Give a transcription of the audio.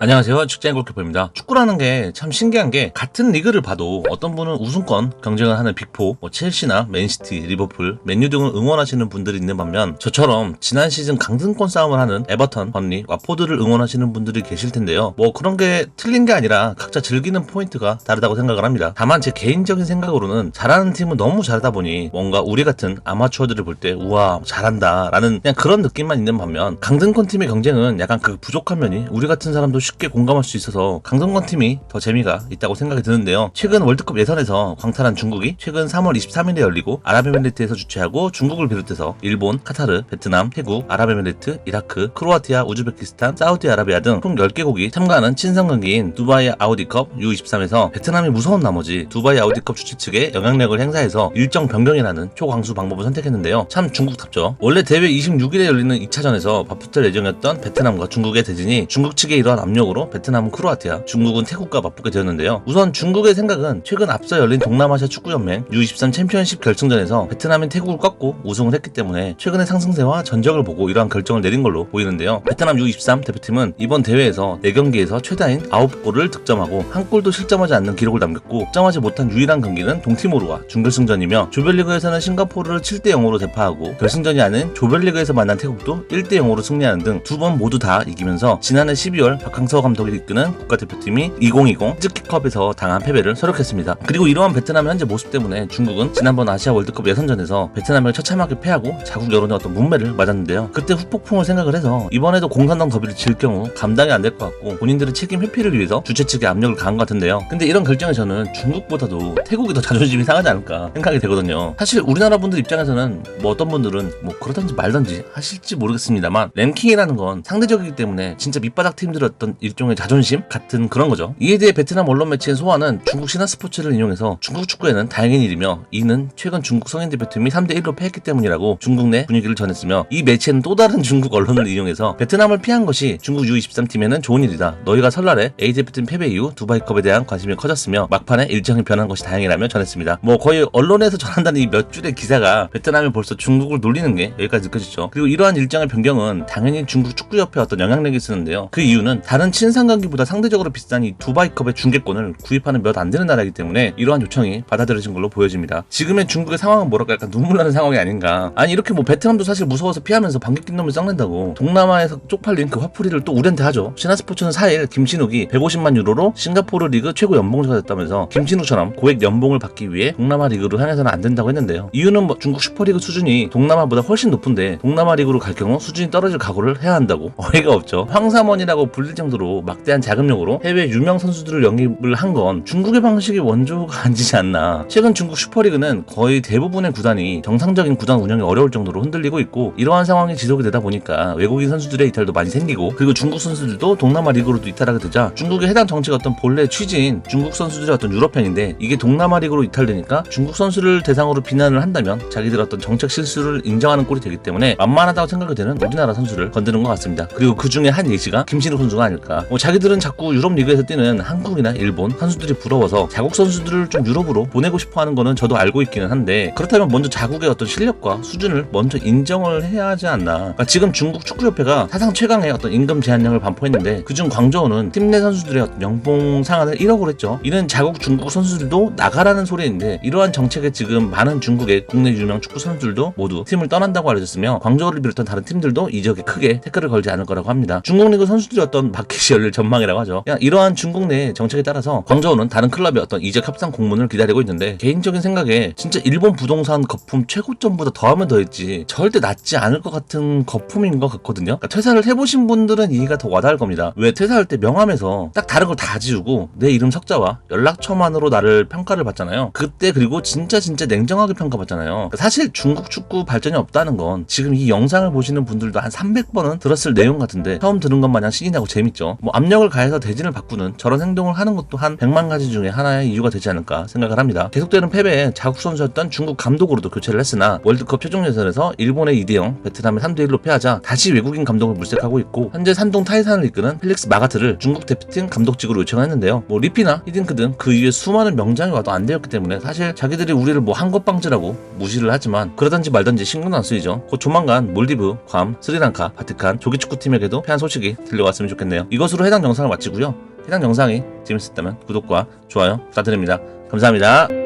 안녕하세요. 축제인 골키퍼입니다. 축구라는 게 참 신기한 게 같은 리그를 봐도 어떤 분은 우승권 경쟁을 하는 빅포, 뭐 첼시나 맨시티, 리버풀, 맨유 등을 응원하시는 분들이 있는 반면 저처럼 지난 시즌 강등권 싸움을 하는 에버턴, 번리, 와포드를 응원하시는 분들이 계실 텐데요. 뭐 그런 게 틀린 게 아니라 각자 즐기는 포인트가 다르다고 생각을 합니다. 다만 제 개인적인 생각으로는 잘하는 팀은 너무 잘하다 보니 뭔가 우리 같은 아마추어들을 볼 때 우와 잘한다 라는 그냥 그런 느낌만 있는 반면 강등권 팀의 경쟁은 약간 그 부족한 면이 우리 같은 사람도 쉽게 공감할 수 있어서 강등권 팀이 더 재미가 있다고 생각이 드는데요. 최근 월드컵 예선에서 광탈한 중국이 최근 3월 23일에 열리고 아랍에미리트에서 주최하고 중국을 비롯해서 일본, 카타르, 베트남, 태국, 아랍에미리트, 이라크, 크로아티아, 우즈베키스탄, 사우디아라비아 등 총 10개국이 참가하는 친선 경기인 두바이 아우디컵 U23에서 베트남이 무서운 나머지 두바이 아우디컵 주최 측에 영향력을 행사해서 일정 변경이라는 초강수 방법을 선택했는데요. 참 중국답죠. 원래 대회 26일에 열리는 2차전에서 맞붙을 예정이었던 베트남과 중국의 대진이 중국 측의 이러한 압력 으로 베트남은 크로아티아, 중국은 태국과 맞붙게 되었는데요. 우선 중국의 생각은 최근 앞서 열린 동남아시아 축구연맹 U23 챔피언십 결승전에서 베트남이 태국을 꺾고 우승을 했기 때문에 최근의 상승세와 전적을 보고 이러한 결정을 내린 걸로 보이는데요. 베트남 U23 대표팀은 이번 대회에서 4경기에서 최다인 9골을 득점하고 한 골도 실점하지 않는 기록을 남겼고 득점하지 못한 유일한 경기는 동티모르와 준결승전이며 조별리그에서는 싱가포르를 7대 0으로 대파하고 결승전이 아닌 조별리그에서 만난 태국도 1대 0으로 승리하는 등 두 번 모두 다 이기면서 지난해 12월 박항 서 감독이 이끄는 국가대표팀이 2020 스키컵에서 당한 패배를 서력했습니다. 그리고 이러한 베트남의 현재 모습 때문에 중국은 지난번 아시아 월드컵 예선전에서 베트남을 처참하게 패하고 자국 여론의 어떤 문매를 맞았는데요. 그때 후폭풍을 생각을 해서 이번에도 공산당 더비를 질 경우 감당이 안 될 것 같고 본인들의 책임 회피를 위해서 주최 측에 압력을 가한 것 같은데요. 근데 이런 결정에 저는 중국보다도 태국이 더 자존심이 상하지 않을까 생각이 되거든요. 사실 우리나라 분들 입장에서는 뭐 어떤 분들은 뭐 그러든지 말든지 하실지 모르겠습니다만 랭킹이라는 건 상대적이기 때문에 진짜 밑바닥 팀들의 어떤 일종의 자존심 같은 그런 거죠. 이에 대해 베트남 언론 매체인 소아는 중국 신화 스포츠를 인용해서 중국 축구에는 다행인 일이며 이는 최근 중국 성인 대표팀이 3대 1로 패했기 때문이라고 중국 내 분위기를 전했으며 이 매체는 또 다른 중국 언론을 인용해서 베트남을 피한 것이 중국 U23 팀에는 좋은 일이다. 너희가 설날에 A 대표팀 패배 이후 두바이컵에 대한 관심이 커졌으며 막판에 일정이 변한 것이 다행이라며 전했습니다. 뭐 거의 언론에서 전한다는 이 몇 줄의 기사가 베트남이 벌써 중국을 놀리는 게 여기까지 느껴지죠. 그리고 이러한 일정의 변경은 당연히 중국 축구협회 어떤 영향력이 쓰는데요. 그 이유는 다른 친선 경기보다 상대적으로 비싼 이 두바이컵의 중계권을 구입하는 몇 안 되는 나라이기 때문에 이러한 요청이 받아들여진 걸로 보여집니다. 지금의 중국의 상황은 뭐랄까 약간 눈물 나는 상황이 아닌가. 아니 이렇게 뭐 베트남도 사실 무서워서 피하면서 방귀 낀 놈을 썩는다고 동남아에서 쪽팔린 그 화풀이를 또 우리한테 하죠. 신화스포츠는 4일 김신욱이 150만 유로로 싱가포르 리그 최고 연봉자가 됐다면서 김신욱처럼 고액 연봉을 받기 위해 동남아 리그로 향해서는 안 된다고 했는데요. 이유는 뭐 중국 슈퍼리그 수준이 동남아보다 훨씬 높은데 동남아 리그로 갈 경우 수준이 떨어질 각오를 해야 한다고 어이가 없죠. 황사먼이라고 불릴 정 도로 막대한 자금력으로 해외 유명 선수들을 영입을 한 건 중국의 방식이 원조가 아니지 않나. 최근 중국 슈퍼리그는 거의 대부분의 구단이 정상적인 구단 운영이 어려울 정도로 흔들리고 있고 이러한 상황이 지속이 되다 보니까 외국인 선수들의 이탈도 많이 생기고 그리고 중국 선수들도 동남아 리그로도 이탈하게 되자 중국의 해당 정치가 어떤 본래 취지인 중국 선수들의 어떤 유럽팬인데 이게 동남아 리그로 이탈되니까 중국 선수를 대상으로 비난을 한다면 자기들 어떤 정책 실수를 인정하는 꼴이 되기 때문에 만만하다고 생각이 되는 우리나라 선수를 건드는 것 같습니다. 그리고 그 중에 한 예시가 김신욱 선수가 아닐까. 뭐 자기들은 자꾸 유럽 리그에서 뛰는 한국이나 일본 선수들이 부러워서 자국 선수들을 좀 유럽으로 보내고 싶어 하는 거는 저도 알고 있기는 한데 그렇다면 먼저 자국의 어떤 실력과 수준을 먼저 인정을 해야 하지 않나. 그러니까 지금 중국 축구협회가 사상 최강의 어떤 임금 제한령을 반포했는데 그중 광저우는 팀 내 선수들의 어떤 연봉 상한을 1억으로 했죠. 이는 자국 중국 선수들도 나가라는 소리인데 이러한 정책에 지금 많은 중국의 국내 유명 축구 선수들도 모두 팀을 떠난다고 알려졌으며 광저우를 비롯한 다른 팀들도 이 지역에 크게 태클을 걸지 않을 거라고 합니다. 중국 리그 선수들의 어떤 마켓이 열릴 전망이라고 하죠. 이러한 중국 내 정책에 따라서 광저우는 다른 클럽의 어떤 이적 협상 공문을 기다리고 있는데 개인적인 생각에 진짜 일본 부동산 거품 최고점보다 더하면 더했지 절대 낫지 않을 것 같은 거품인 것 같거든요. 그러니까 퇴사를 해보신 분들은 이해가 더 와닿을 겁니다. 왜 퇴사할 때 명함에서 딱 다른 걸 다 지우고 내 이름 석자와 연락처만으로 나를 평가를 받잖아요. 그때 그리고 진짜 진짜 냉정하게 평가받잖아요. 그러니까 사실 중국 축구 발전이 없다는 건 지금 이 영상을 보시는 분들도 한 300번은 들었을 내용 같은데 처음 들은 것 마냥 신이 나고 재밌죠. 뭐 압력을 가해서 대진을 바꾸는 저런 행동을 하는 것도 한 100만 가지 중에 하나의 이유가 되지 않을까 생각을 합니다. 계속되는 패배에 자국 선수였던 중국 감독으로도 교체를 했으나 월드컵 최종 예선에서 일본의 2대0, 베트남의 3대1로 패하자 다시 외국인 감독을 물색하고 있고 현재 산동 타이산을 이끄는 펠릭스 마가트를 중국 대표팀 감독직으로 요청했는데요. 뭐 리피나 히딩크 등 그 이후에 수많은 명장이 와도 안 되었기 때문에 사실 자기들이 우리를 뭐 한것방지라고 무시를 하지만 그러든지 말든지 신경도 안 쓰이죠. 곧 조만간 몰디브, 괌, 스리랑카, 바티칸 조기 축구팀에게도 패한 소식이 들려왔으면 좋겠네요. 이것으로 해당 영상을 마치고요. 해당 영상이 재밌었다면 구독과 좋아요 부탁드립니다. 감사합니다.